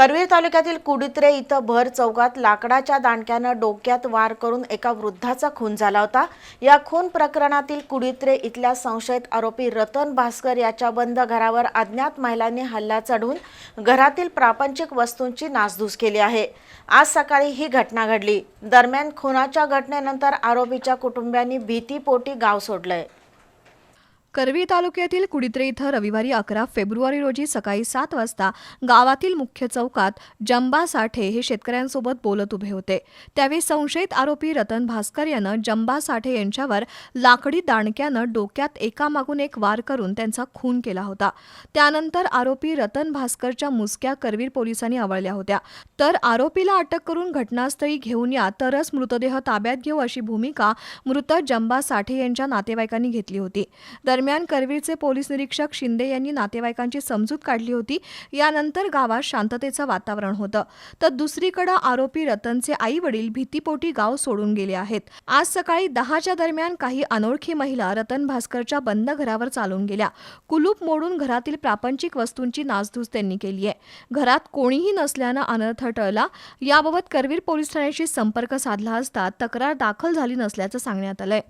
करवीर तालुक्यातील कुडित्रे इथं भर चौकात लाकडाच्या दांडक्यानं डोक्यात वार करून एका वृद्धाचा खून झाला होता. या खून प्रकरणातील कुडित्रे इथल्या संशयित आरोपी रतन भास्कर याच्या बंद घरावर अज्ञात महिलांनी हल्ला चढून घरातील प्रापंचिक वस्तूंची नासधूस केली आहे. आज सकाळी ही घटना घडली. दरम्यान खुनाच्या घटनेनंतर आरोपीच्या कुटुंबियांनी भीतीपोटी गाव सोडलंय. करवी तालुक्यातील कुडित्रे इथं रविवारी अकरा फेब्रुवारी रोजी सकाळी सात वाजता गावातील मुख्य चौकात जंबा साठे हे शेतकऱ्यांसोबत बोलत उभे होते. त्यावेळी संशयित आरोपी रतन भास्कर यानं जंबा साठे यांच्यावर लाकडी दांडक्यानं डोक्यात एकामागून एक वार करून त्यांचा खून केला होता. त्यानंतर आरोपी रतन भास्करच्या मुसक्या करवीर पोलिसांनी आवळल्या होत्या. तर आरोपीला अटक करून घटनास्थळी घेऊन या तरच मृतदेह ताब्यात घेऊ अशी भूमिका मृत जंबा साठे यांच्या नातेवाईकांनी घेतली होती. दरम्यान करवीरचे पोलीस निरीक्षक शिंदे यांनी नातेवाईकांची समजूत काढली होती. यानंतर गावात शांततेचं वातावरण होतं. तर दुसरीकडे आरोपी रतनचे आई वडील भीतीपोटी गाव सोडून गेले आहेत. आज सकाळी दहाच्या दरम्यान काही अनोळखी महिला रतन भास्करच्या बंद घरावर चालून गेल्या. कुलूप मोडून घरातील प्रापंचिक वस्तूंची नासधूस त्यांनी केली आहे. घरात कोणीही नसल्यानं अनर्थ टळला. याबाबत करवीर पोलीस ठाण्याशी संपर्क साधला असता तक्रार दाखल झाली नसल्याचं सांगण्यात आलंय.